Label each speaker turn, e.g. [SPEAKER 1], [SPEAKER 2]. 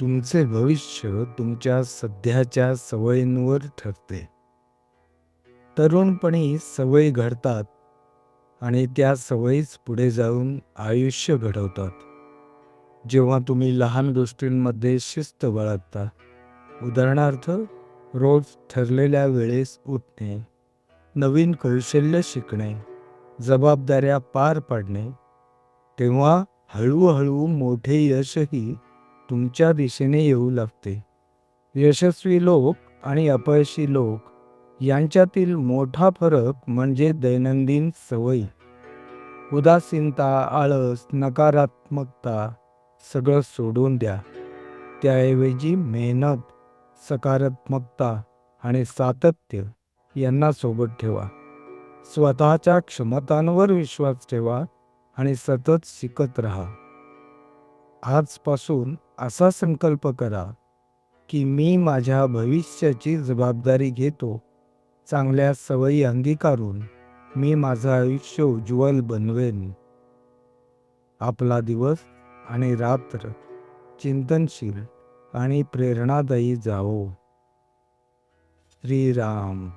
[SPEAKER 1] तुमचे भविष्य तुमच्या सध्याच्या सवयींवर ठरते. तरुणपणी सवयी घडतात आणि त्या सवयीच पुढे जाऊन आयुष्य घडवतात. जेव्हा तुम्ही लहान गोष्टींमध्ये शिस्त बाळगता उदाहरणार्थ रोज ठरलेल्या वेळेस उठणे नवीन कौशल्य शिकणे जबाबदाऱ्या पार पाडणे तेव्हा हळूहळू मोठे यशही तुमच्या दिशेने येऊ लागते. यशस्वी लोक आणि अपयशी लोक यांच्यातील मोठा फरक म्हणजे दैनंदिन सवयी. उदासीनता आळस नकारात्मकता सगळं सोडून द्या. त्याऐवजी मेहनत सकारात्मकता आणि सातत्य यांना सोबत ठेवा. स्वतःच्या क्षमतांवर विश्वास ठेवा आणि सतत शिकत राहा. आजपासून असा संकल्प करा की मी माझ्या भविष्याची जबाबदारी घेतो चांगल्या सवयी अंगीकारून मी माझं आयुष्य उज्ज्वल बनवेन. आपला दिवस आणि रात्र चिंतनशील आणि प्रेरणादायी जावो. श्रीराम.